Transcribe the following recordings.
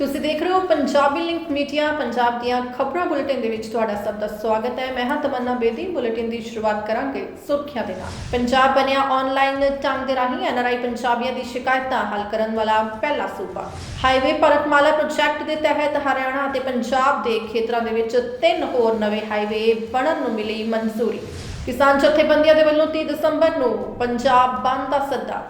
ਤੁਸੀਂ ਦੇਖ ਰਹੇ ਹੋ ਪੰਜਾਬੀ ਲਿੰਕ ਮੀਡੀਆ, ਪੰਜਾਬ ਦੀਆਂ ਖਬਰਾਂ ਬੁਲੇਟਿਨ ਦੇ ਵਿੱਚ ਤੁਹਾਡਾ ਸਭ ਦਾ ਸਵਾਗਤ ਹੈ। ਮੈਂ ਹਾਂ ਤਮੰਨਾ ਬੇਦੀ, ਬੁਲੇਟਿਨ ਦੀ ਸ਼ੁਰੂਆਤ ਕਰਾਂਗੇ ਸੁਰਖੀਆਂ ਦੇ ਨਾਲ। ਪੰਜਾਬ ਬਣਿਆ ਆਨਲਾਈਨ ਢੰਗ ਦੇ ਰਾਹੀਂ ਐਨਆਰਆਈ ਪੰਜਾਬੀਆਂ ਦੀ ਸ਼ਿਕਾਇਤਾਂ ਹੱਲ ਕਰਨ ਵਾਲਾ ਪਹਿਲਾ ਸੂਬਾ। ਹਾਈਵੇ ਭਾਰਤਮਾਲਾ ਪ੍ਰੋਜੈਕਟ ਦੇ ਤਹਿਤ ਹਰਿਆਣਾ ਅਤੇ ਪੰਜਾਬ ਦੇ ਖੇਤਰਾਂ ਦੇ ਵਿੱਚ ਤਿੰਨ ਹੋਰ ਨਵੇਂ ਹਾਈਵੇ ਬਣਨ ਨੂੰ ਮਿਲੀ ਮਨਜ਼ੂਰੀ। ਕਿਸਾਨ ਜਥੇਬੰਦੀਆਂ ਦੇ ਵੱਲੋਂ 30 ਦਸੰਬਰ ਨੂੰ ਪੰਜਾਬ ਬੰਦ ਦਾ ਸੱਦਾ।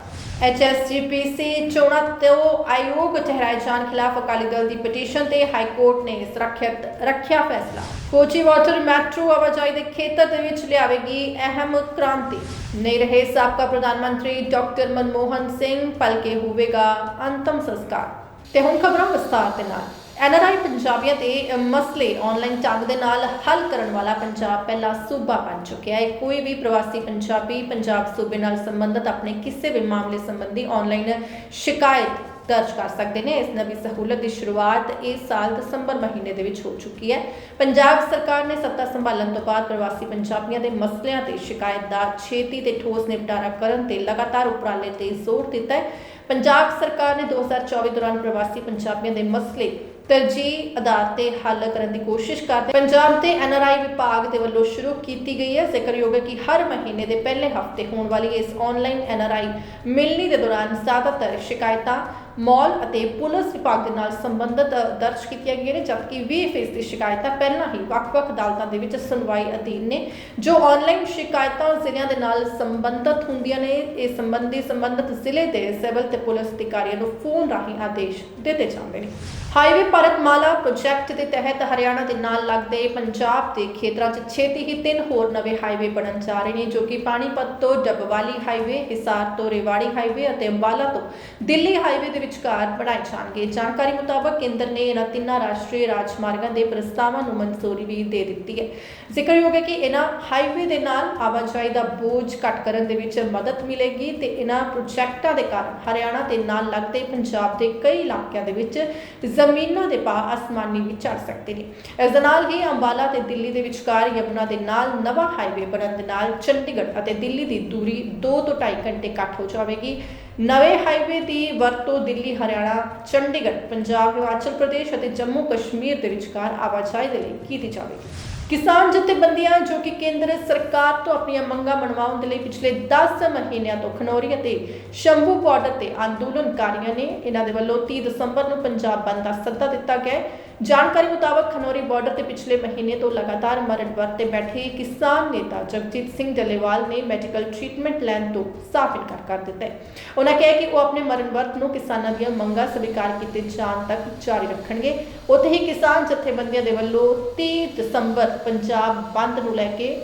ਐਚਐਸਜੀਪੀਸੀ ਚੋਣਾਂ ਤੋਂ ਆਯੋਗ ਠਹਿਰਾਏ ਜਾਣ ਖਿਲਾਫ ਅਕਾਲੀ ਦਲ ਦੀ ਪਟੀਸ਼ਨ ਤੇ ਹਾਈ ਕੋਰਟ ਨੇ ਸੁਰੱਖਿਅਤ ਰੱਖਿਆ ਫੈਸਲਾ। ਕੋਚੀ ਵਾਟਰ ਮੈਟਰੋ ਆਵਾਜਾਈ ਦੇ ਖੇਤਰ ਦੇ ਵਿੱਚ ਲਿਆਵੇਗੀ ਅਹਿਮ ਕ੍ਰਾਂਤੀ। ਨਹੀਂ ਰਹੇ ਸਾਬਕਾ ਪ੍ਰਧਾਨ ਮੰਤਰੀ ਡਾਕਟਰ ਮਨਮੋਹਨ ਸਿੰਘ ਭਲਕੇ ਹੋਵੇਗਾ ਅੰਤਮ ਸੰਸਕਾਰ। ਤੇ ਹੁਣ ਖਬਰਾਂ ਵਿਸਥਾਰ ਦੇ ਨਾਲ। ਐਨਆਰਆਈ ਪੰਜਾਬੀਆਂ ਦੇ ਮਸਲੇ ਆਨਲਾਈਨ ਢੰਗ ਦੇ ਨਾਲ ਹੱਲ ਕਰਨ ਵਾਲਾ ਪੰਜਾਬ ਪਹਿਲਾ ਸੂਬਾ ਬਣ ਚੁੱਕਿਆ ਹੈ। ਕੋਈ ਵੀ ਪ੍ਰਵਾਸੀ ਪੰਜਾਬੀ ਪੰਜਾਬ ਸੂਬੇ ਨਾਲ ਸੰਬੰਧਿਤ ਆਪਣੇ ਕਿਸੇ ਵੀ ਮਾਮਲੇ ਸੰਬੰਧੀ ਆਨਲਾਈਨ ਸ਼ਿਕਾਇਤ ਦਰਜ ਕਰ ਸਕਦੇ ਨੇ। ਇਸ ਨਵੀਂ ਸਹੂਲਤ ਦੀ ਸ਼ੁਰੂਆਤ ਇਸ ਸਾਲ ਦਸੰਬਰ ਮਹੀਨੇ ਦੇ ਵਿੱਚ ਹੋ ਚੁੱਕੀ ਹੈ। ਪੰਜਾਬ ਸਰਕਾਰ ਨੇ ਸੱਤਾ ਸੰਭਾਲਣ ਤੋਂ ਬਾਅਦ ਪ੍ਰਵਾਸੀ ਪੰਜਾਬੀਆਂ ਦੇ ਮਸਲਿਆਂ ਤੇ ਸ਼ਿਕਾਇਤ ਦਾ ਛੇਤੀ ਤੇ ਠੋਸ ਨਿਪਟਾਰਾ ਕਰਨ ਤੇ ਲਗਾਤਾਰ ਉਪਰਾਲੇ ਤੇ ਜ਼ੋਰ ਦਿੱਤਾ ਹੈ। ਪੰਜਾਬ ਸਰਕਾਰ ਨੇ 2024 ਦੌਰਾਨ ਪ੍ਰਵਾਸੀ ਪੰਜਾਬੀਆਂ ਦੇ ਮਸਲੇ ਤਰਜੀਹ ਆਧਾਰ ਤੇ ਹੱਲ ਕਰਨ ਦੀ ਕੋਸ਼ਿਸ਼ ਕਰਦੇ ਪੰਜਾਬ ਤੇ ਐਨਆਰਆਈ ਵਿਭਾਗ ਦੇ ਵੱਲੋਂ ਸ਼ੁਰੂ ਕੀਤੀ ਗਈ ਹੈ। ਜ਼ਿਕਰਯੋਗ ਹੈ ਕਿ ਹਰ ਮਹੀਨੇ ਦੇ ਪਹਿਲੇ ਹਫ਼ਤੇ ਹੋਣ ਵਾਲੀ ਇਸ ਆਨਲਾਈਨ ਐਨਆਰਆਈ ਮਿਲਣੀ ਦੇ ਦੌਰਾਨ ਜ਼ਿਆਦਾਤਰ ਸ਼ਿਕਾਇਤਾਂ ਮਾਲ ਅਤੇ ਪੁਲਿਸ ਵਿਭਾਗ ਦੇ ਨਾਲ ਸੰਬੰਧਿਤ ਦਰਜ ਕੀਤੀਆਂ ਗਈਆਂ ਨੇ, ਜਦਕਿ 20% ਸ਼ਿਕਾਇਤਾਂ ਪਹਿਲਾਂ ਹੀ ਵੱਖ-ਵੱਖ ਅਦਾਲਤਾਂ ਦੇ ਵਿੱਚ ਸੁਣਵਾਈ ਅਧੀਨ ਨੇ, ਜੋ ਆਨਲਾਈਨ ਸ਼ਿਕਾਇਤਾਂ ਜ਼ਿਲ੍ਹਿਆਂ ਦੇ ਨਾਲ ਸੰਬੰਧਿਤ ਹੁੰਦੀਆਂ ਨੇ। ਇਹ ਸੰਬੰਧੀ ਸੰਬੰਧਿਤ ਜ਼ਿਲ੍ਹੇ ਦੇ ਸਿਵਲ ਤੇ ਪੁਲਿਸ ਅਧਿਕਾਰੀਆਂ ਨੂੰ ਫੋਨ ਰਾਹੀਂ ਆਦੇਸ਼ ਦਿੱਤੇ ਜਾਂਦੇ ਨੇ। ਹਾਈਵੇ ਭਾਰਤਮਾਲਾ ਪ੍ਰੋਜੈਕਟ ਦੇ ਤਹਿਤ ਹਰਿਆਣਾ ਦੇ ਨਾਲ ਲੱਗਦੇ ਪੰਜਾਬ ਦੇ ਖੇਤਰਾਂ 'ਚ ਛੇਤੀ ਹੀ ਤਿੰਨ ਹੋਰ ਨਵੇਂ ਹਾਈਵੇ ਬਣਨ ਜਾ ਰਹੇ ਨੇ, ਜੋ ਕਿ ਪਾਣੀਪਤ ਤੋਂ ਡੱਬਵਾਲੀ ਹਾਈਵੇ ਹਿਸਾਰ ਤੋਂ ਰੇਵਾੜੀ ਹਾਈਵੇ ਅਤੇ ਅੰਬਾਲਾ ਤੋਂ ਦਿੱਲੀ ਹਾਈਵੇ ਦੇ ਵਿਚਕਾਰ ਬਣਾਏ ਜਾਣਗੇ। ਜਾਣਕਾਰੀ ਮੁਤਾਬਕ ਕੇਂਦਰ ਨੇ ਇਹਨਾਂ ਤਿੰਨਾਂ ਰਾਸ਼ਟਰੀ ਰਾਜਮਾਰਗਾਂ ਦੇ ਪ੍ਰਸਤਾਵਾਂ ਨੂੰ ਮਨਜ਼ੂਰੀ ਵੀ ਦੇ ਦਿੱਤੀ ਹੈ। ਜ਼ਿਕਰਯੋਗ ਹੈ ਕਿ ਇਹਨਾਂ ਹਾਈਵੇ ਦੇ ਨਾਲ ਆਵਾਜਾਈ ਦਾ ਬੋਝ ਘੱਟ ਕਰਨ ਦੇ ਵਿੱਚ ਮਦਦ ਮਿਲੇਗੀ ਤੇ ਇਹਨਾਂ ਪ੍ਰੋਜੈਕਟਾਂ ਦੇ ਕਾਰਨ ਹਰਿਆਣਾ ਦੇ ਨਾਲ ਲੱਗਦੇ ਪੰਜਾਬ ਦੇ ਕਈ ਇਲਾਕਿਆਂ ਦੇ ਵਿੱਚ ਜ਼ਮੀਨਾਂ ਦੇ ਭਾਅ ਅਸਮਾਨੀ ਵੀ ਚੜ ਸਕਦੇ ਨੇ। ਇਸ ਦੇ ਨਾਲ ਹੀ ਅੰਬਾਲਾ ਤੇ ਦਿੱਲੀ ਦੇ ਵਿਚਕਾਰ ਯਮੁਨਾ ਦੇ ਨਾਲ ਨਵਾਂ ਹਾਈਵੇ ਬਣਨ ਦੇ ਨਾਲ ਚੰਡੀਗੜ੍ਹ ਅਤੇ ਦਿੱਲੀ ਦੀ ਦੂਰੀ 2 ਤੋਂ 2.5 ਘੰਟੇ ਘੱਟ ਹੋ ਜਾਵੇਗੀ। ਨਵੇਂ ਹਾਈਵੇ ਦੀ ਵਰਤੋਂ ਦਿੱਲੀ, ਹਰਿਆਣਾ, ਚੰਡੀਗੜ੍ਹ, ਪੰਜਾਬ, ਹਿਮਾਚਲ ਪ੍ਰਦੇਸ਼ ਅਤੇ ਜੰਮੂ ਕਸ਼ਮੀਰ ਦੇ ਵਿਚਕਾਰ ਆਵਾਜਾਈ ਦੇ ਲਈ ਕੀਤੀ ਜਾਵੇਗੀ। ਕਿਸਾਨ ਜਥੇਬੰਦੀਆਂ ਜੋ ਕਿ ਕੇਂਦਰ ਸਰਕਾਰ ਤੋਂ ਆਪਣੀਆਂ ਮੰਗਾਂ ਮਨਵਾਉਣ ਦੇ ਲਈ ਪਿਛਲੇ 10 ਮਹੀਨਿਆਂ ਤੋਂ ਖਨੌਰੀ ਅਤੇ ਸ਼ੰਭੂ ਬਾਰਡਰ ਤੇ ਅੰਦੋਲਨਕਾਰੀਆਂ ਨੇ ਇਹਨਾਂ ਦੇ ਵੱਲੋਂ 30 ਦਸੰਬਰ ਨੂੰ ਪੰਜਾਬ ਬੰਦ ਦਾ ਸੱਦਾ ਦਿੱਤਾ ਗਿਆ ਹੈ। ਜਾਣਕਾਰੀ ਮੁਤਾਬਕ ਖਨੌਰੀ ਬਾਰਡਰ ਤੇ ਪਿਛਲੇ ਮਹੀਨੇ ਤੋਂ ਲਗਾਤਾਰ ਮਰਨ ਵਰਤ ਤੇ ਬੈਠੇ ਕਿਸਾਨ ਨੇਤਾ ਜਗਜੀਤ ਸਿੰਘ ਡੱਲੇਵਾਲ ਨੇ ਮੈਡੀਕਲ ਟ੍ਰੀਟਮੈਂਟ ਲੈਣ ਤੋਂ ਸਾਫ਼ ਇਨਕਾਰ ਕਰ ਦਿੱਤਾ ਹੈ। ਉਹਨਾਂ ਕਿਹਾ ਕਿ ਉਹ ਆਪਣੇ ਮਰਨ ਵਰਤ ਨੂੰ ਕਿਸਾਨਾਂ ਦੀਆਂ ਮੰਗਾਂ ਸਵੀਕਾਰ ਕੀਤੇ ਜਾਣ ਤੱਕ ਜਾਰੀ ਰੱਖਣਗੇ। ਉੱਥੇ ਹੀ ਕਿਸਾਨ ਜਥੇਬੰਦੀਆਂ ਦੇ ਵੱਲੋਂ 30 ਦਸੰਬਰ ਪੰਜਾਬ ਬੰਦ ਨੂੰ ਲੈ ਕੇ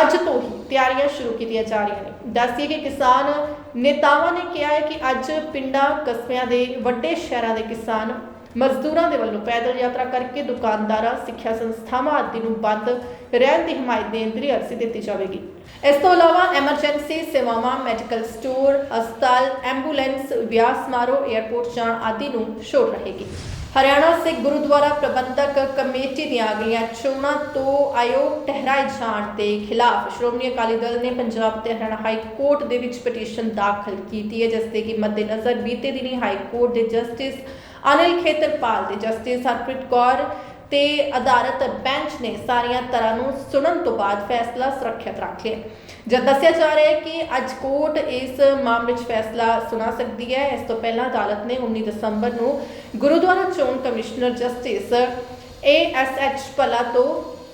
ਅੱਜ ਤੋਂ ਹੀ ਤਿਆਰੀਆਂ ਸ਼ੁਰੂ ਕੀਤੀਆਂ ਜਾ ਰਹੀਆਂ ਨੇ। ਦੱਸਿਏ ਕਿ ਕਿਸਾਨ ਨੇਤਾਵਾਂ ਨੇ ਕਿਹਾ ਹੈ ਕਿ ਅੱਜ ਪਿੰਡਾਂ, ਕਸਬਿਆਂ ਦੇ ਵੱਡੇ ਸ਼ਹਿਰਾਂ ਦੇ ਕਿਸਾਨ ਮਜ਼ਦੂਰਾਂ ਦੇ ਵੱਲੋਂ ਪੈਦਲ ਯਾਤਰਾ ਕਰਕੇ ਦੁਕਾਨਦਾਰਾਂ, ਸਿੱਖਿਆ ਸੰਸਥਾਵਾਂ ਆਦਿ ਨੂੰ ਬੰਦ ਰਹਿਣ ਦੀ ਹਮਾਇਤ ਦੇਣ ਅਰਜ਼ੀ ਦਿੱਤੀ ਜਾਵੇਗੀ। ਇਸ ਤੋਂ ਇਲਾਵਾ ਐਮਰਜੈਂਸੀ, ਸੇਵਾਵਾਂ, ਮੈਡੀਕਲ ਸਟੋਰ, ਹਸਪਤਾਲ, ਐਂਬੂਲੈਂਸ ਵਿਆਹ ਸਮਾਰੋਹ 에ਅਰਪੋਰਟ ਜਾਣ ਆਦਿ ਨੂੰ ਛੋਟ ਰਹੇਗੀ। ਹਰਿਆਣਾ ਸਿੱਖ ਗੁਰਦੁਆਰਾ ਪ੍ਰਬੰਧਕ ਕਮੇਟੀ ਦੀਆਂ ਅਗਲੀਆਂ ਚੋਣਾਂ ਤੋਂ ਆਯੋਗ ਠਹਿਰਾਏ ਜਾਣ ਦੇ ਖਿਲਾਫ ਸ਼੍ਰੋਮਣੀ ਅਕਾਲੀ ਦਲ ਨੇ ਪੰਜਾਬ ਤੇ ਹਰਿਆਣਾ ਹਾਈ ਕੋਰਟ ਦੇ ਵਿੱਚ ਪਟੀਸ਼ਨ ਦਾਖਲ ਕੀਤੀ ਹੈ, ਜਿਸ ਦੇ ਕਿ ਮੱਦੇਨਜ਼ਰ ਬੀਤੇ ਦਿਨੀ ਹਾਈ ਕੋਰਟ ਦੇ ਜਸਟਿਸ ਅਨਿਲ ਖੇਤਰਪਾਲ ਤੇ ਜਸਟਿਸ ਹਰਪ੍ਰੀਤ ਕੌਰ ਤੇ ਅਦਾਲਤ ਬੈਂਚ ਨੇ ਸਾਰੀਆਂ ਤਰ੍ਹਾਂ ਨੂੰ ਸੁਣਨ ਤੋਂ ਬਾਅਦ ਫੈਸਲਾ ਸੁਰੱਖਿਅਤ ਰੱਖ ਲਿਆ। ਜਦ ਦੱਸਿਆ ਜਾ ਰਿਹਾ ਹੈ ਕਿ ਅੱਜ ਕੋਰਟ ਇਸ ਮਾਮਲੇ 'ਚ ਫੈਸਲਾ ਸੁਣਾ ਸਕਦੀ ਹੈ, ਇਸ ਤੋਂ ਪਹਿਲਾਂ ਅਦਾਲਤ ਨੇ 19 ਦਸੰਬਰ ਨੂੰ ਗੁਰਦੁਆਰਾ ਚੋਣ commissioner justice A S H Bhalla ਤੋਂ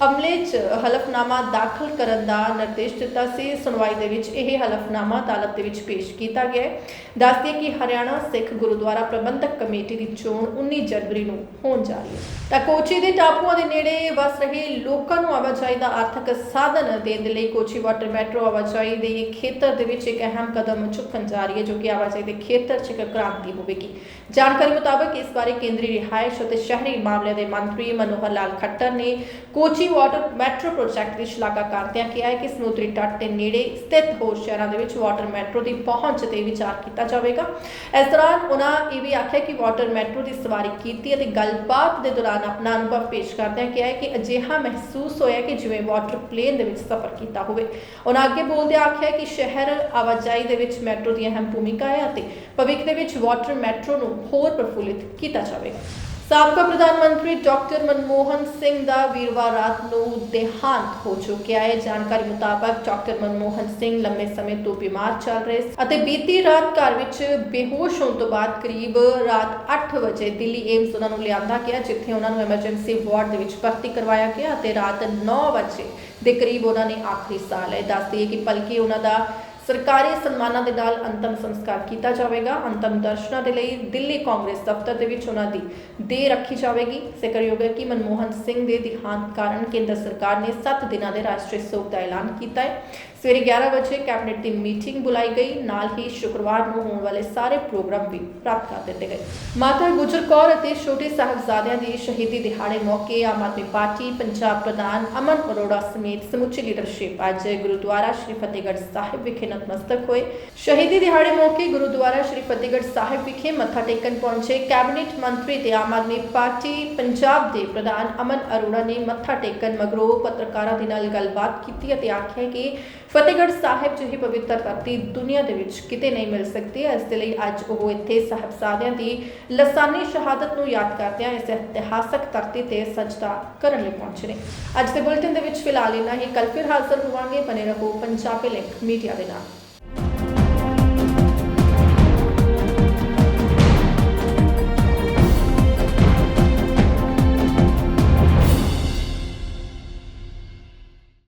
ਅਮਲੇ 'ਚ ਹਲਫਨਾਮਾ ਦਾਖਲ ਕਰਨ ਦਾ ਨਿਰਦੇਸ਼ ਦਿੱਤਾ ਸੀ। ਸੁਣਵਾਈ ਦੇ ਵਿੱਚ ਇਹ ਹਲਫਨਾਮਾ ਅਦਾਲਤ ਦੇ ਵਿੱਚ ਪੇਸ਼ ਕੀਤਾ ਗਿਆ ਹੈ। ਦੱਸਦੇ ਕਿ ਹਰਿਆਣਾ ਸਿੱਖ ਗੁਰਦੁਆਰਾ ਪ੍ਰਬੰਧਕ ਕਮੇਟੀ ਦੀ ਚੋਣ 19 ਜਨਵਰੀ ਨੂੰ ਹੋਣ ਜਾ ਰਹੀ ਹੈ। ਤਾਂ ਕੋਚੀ ਦੇ ਟਾਪੂਆਂ ਦੇ ਨੇੜੇ ਵਸ ਰਹੇ ਲੋਕਾਂ ਨੂੰ ਆਵਾਜਾਈ ਦਾ ਆਰਥਿਕ ਸਾਧਨ ਦੇਣ ਦੇ ਲਈ ਕੋਚੀ ਵਾਟਰ ਮੈਟਰੋ ਆਵਾਜਾਈ ਦੇ ਖੇਤਰ ਦੇ ਵਿੱਚ ਇੱਕ ਅਹਿਮ ਕਦਮ ਚੁੱਕਣ ਜਾ ਰਹੀ ਹੈ, ਜੋ ਕਿ ਆਵਾਜਾਈ ਦੇ ਖੇਤਰ 'ਚ ਇੱਕ ਕ੍ਰਾਂਤੀ ਹੋਵੇਗੀ। ਜਾਣਕਾਰੀ ਮੁਤਾਬਕ ਇਸ ਬਾਰੇ ਕੇਂਦਰੀ ਰਿਹਾਇਸ਼ ਅਤੇ ਸ਼ਹਿਰੀ ਮਾਮਲਿਆਂ ਦੇ ਮੰਤਰੀ ਮਨੋਹਰ ਲਾਲ ਖੱਟਰ ਨੇ ਕੋਚੀ ਵਾਟਰ ਮੈਟਰੋ ਪ੍ਰੋਜੈਕਟ ਦੀ ਸ਼ਲਾਘਾ ਕਰਦਿਆਂ ਕਿਹਾ ਹੈ ਕਿ ਸਮੁੰਦਰੀ ਤੱਟ ਦੇ ਨੇੜੇ ਸਥਿਤ ਹੋਰ ਸ਼ਹਿਰਾਂ ਦੇ ਵਿੱਚ ਵਾਟਰ ਮੈਟਰੋ ਦੀ ਪਹੁੰਚ ਤੇ ਵਿਚਾਰ ਕੀਤਾ ਜਾਵੇਗਾ। ਇਸ ਦੌਰਾਨ ਉਹਨਾਂ ਇਹ ਵੀ ਆਖਿਆ ਕਿ ਵਾਟਰ ਮੈਟਰੋ ਦੀ ਸਵਾਰੀ ਕੀਤੀ ਅਤੇ ਗੱਲਬਾਤ ਦੇ ਦੌਰਾਨ ਆਪਣਾ ਅਨੁਭਵ ਪੇਸ਼ ਕਰਦਿਆਂ ਕਿਹਾ ਹੈ ਕਿ ਅਜਿਹਾ ਮਹਿਸੂਸ ਹੋਇਆ ਕਿ ਜਿਵੇਂ ਵਾਟਰ ਪਲੇਨ ਦੇ ਵਿੱਚ ਸਫ਼ਰ ਕੀਤਾ ਹੋਵੇ। ਉਹਨਾਂ ਅੱਗੇ ਬੋਲਦਿਆਂ ਆਖਿਆ ਕਿ ਸ਼ਹਿਰ ਆਵਾਜਾਈ ਦੇ ਵਿੱਚ ਮੈਟਰੋ ਦੀ ਅਹਿਮ ਭੂਮਿਕਾ ਹੈ ਅਤੇ ਭਵਿੱਖ ਦੇ ਵਿੱਚ ਵਾਟਰ ਮੈਟਰੋ ਨੂੰ ਹੋਰ ਪ੍ਰਫੁੱਲਿਤ ਕੀਤਾ ਜਾਵੇਗਾ। ਸਾਬਕਾ ਪ੍ਰਧਾਨ ਮੰਤਰੀ ਡਾਕਟਰ ਮਨਮੋਹਨ ਸਿੰਘ ਦਾ ਵੀਰਵਾਰ ਰਾਤ ਨੂੰ ਦੇਹਾਂਤ ਹੋ ਚੁੱਕਿਆ ਹੈ। ਜਾਣਕਾਰੀ ਮੁਤਾਬਕ ਡਾਕਟਰ ਮਨਮੋਹਨ ਸਿੰਘ ਲੰਮੇ ਸਮੇਂ ਤੋਂ ਬਿਮਾਰ ਚੱਲ ਰਹੇ ਸੀ ਅਤੇ ਬੀਤੀ ਰਾਤ ਘਰ ਵਿੱਚ ਬੇਹੋਸ਼ ਹੋਣ ਤੋਂ ਬਾਅਦ ਕਰੀਬ ਰਾਤ 8 ਵਜੇ ਦਿੱਲੀ ਏਮਸ ਉਹਨਾਂ ਨੂੰ ਲਿਆਂਦਾ ਗਿਆ, ਜਿੱਥੇ ਉਹਨਾਂ ਨੂੰ ਐਮਰਜੈਂਸੀ ਵਾਰਡ ਦੇ ਵਿੱਚ ਭਰਤੀ ਕਰਵਾਇਆ ਗਿਆ ਅਤੇ ਰਾਤ 9 ਵਜੇ ਦੇ ਕਰੀਬ ਉਹਨਾਂ ਨੇ ਆਖਰੀ ਸਾਹ ਲਏ। ਦੱਸਦੀ ਹੈ ਕਿ ਭਲਕੇ ਉਹਨਾਂ ਦਾ ਸਰਕਾਰੀ ਸਨਮਾਨਾਂ ਦੇ ਨਾਲ ਅੰਤਮ ਸੰਸਕਾਰ ਕੀਤਾ ਜਾਵੇਗਾ। ਅੰਤਮ ਦਰਸ਼ਨਾਂ ਦੇ ਲਈ ਦਿੱਲੀ ਕਾਂਗਰਸ ਦਫ਼ਤਰ ਦੇ ਵਿੱਚ ਉਹਨਾਂ ਦੀ ਦੇ ਰੱਖੀ ਜਾਵੇਗੀ। ਜ਼ਿਕਰਯੋਗ ਹੈ ਕਿ ਮਨਮੋਹਨ ਸਿੰਘ ਦੇ ਦੇਹਾਂਤ ਕਾਰਨ ਕੇਂਦਰ ਸਰਕਾਰ ਨੇ 7 ਦਿਨਾਂ ਦੇ ਰਾਸ਼ਟਰੀ ਸੋਗ ਦਾ ਐਲਾਨ ਕੀਤਾ ਹੈ। ਸਵੇਰੇ 11 ਵਜੇ ਕੈਬਨਿਟ ਦੀ ਮੀਟਿੰਗ ਬੁਲਾਈ ਗਈ। ਨਾਲ ਹੀ ਸ਼ੁੱਕਰਵਾਰ ਨੂੰ ਹੋਣ ਵਾਲੇ ਸਾਰੇ ਪ੍ਰੋਗਰਾਮ ਵੀ ਰੱਦ ਕਰ ਦਿੱਤੇ ਗਏ। ਮਾਤਾ ਗੁਜਰ ਕੌਰ ਅਤੇ ਛੋਟੇ ਸਾਹਿਬਜ਼ਾਦਿਆਂ ਦੀ ਸ਼ਹੀਦੀ ਦਿਹਾੜੇ ਮੌਕੇ ਆਮ ਆਦਮੀ ਪਾਰਟੀ ਪੰਜਾਬ ਪ੍ਰਧਾਨ ਅਮਨ ਅਰੋੜਾ ਸਮੇਤ ਸਮੁੱਚੀ ਲੀਡਰਸ਼ਿਪ ਅੱਜ ਗੁਰਦੁਆਰਾ ਸ਼੍ਰੀ ਫਤਿਹਗੜ੍ਹ ਸਾਹਿਬ ਵਿਖੇ ਨਤਮਸਤਕ ਹੋਏ। ਸ਼ਹੀਦੀ ਦਿਹਾੜੇ ਮੌਕੇ ਗੁਰਦੁਆਰਾ ਸ਼੍ਰੀ ਫਤਿਹਗੜ੍ਹ ਸਾਹਿਬ ਵਿਖੇ ਮੱਥਾ ਟੇਕਣ ਪਹੁੰਚੇ ਕੈਬਨਿਟ ਮੰਤਰੀ ਤੇ ਆਮ ਆਦਮੀ ਪਾਰਟੀ ਪੰਜਾਬ ਦੇ ਪ੍ਰਧਾਨ ਅਮਨ ਅਰੋੜਾ ਨੇ ਮੱਥਾ ਟੇਕਣ ਮਗਰੋਂ ਪੱਤਰਕਾਰਾਂ ਦੇ ਨਾਲ ਗੱਲਬਾਤ ਕੀਤੀ ਅਤੇ ਆਖਿਆ ਕਿ ਫਤਿਹਗੜ੍ਹ ਸਾਹਿਬ ਜਿਹੀ ਪਵਿੱਤਰ ਧਰਤੀ ਦੁਨੀਆ ਦੇ ਵਿੱਚ ਕਿਤੇ ਨਹੀਂ ਮਿਲ ਸਕਦੀ ਇਸ ਦੇ ਲਈ ਅੱਜ ਉਹ ਇੱਥੇ ਸਾਹਿਬਜ਼ਾਦਿਆਂ ਦੀ ਲਸਾਨੀ ਸ਼ਹਾਦਤ ਨੂੰ ਯਾਦ ਕਰਦਿਆਂ ਇਸ ਇਤਿਹਾਸਕ ਧਰਤੀ ਤੇ ਸਜਦਾ ਕਰਨ ਲਈ ਪਹੁੰਚੇ ਨੇ। ਅੱਜ ਦੇ ਬੁਲੇਟਿਨ ਦੇ ਵਿੱਚ ਫਿਲਹਾਲ ਇੰਨਾ ਹੀ। ਕੱਲ ਫਿਰ ਹਾਜ਼ਰ ਹੋਵਾਂਗੇ। ਬਨੇ ਰਹੋ ਪੰਜਾਬੀ ਲਿੰਕ ਮੀਡੀਆ ਦੇ ਨਾਲ।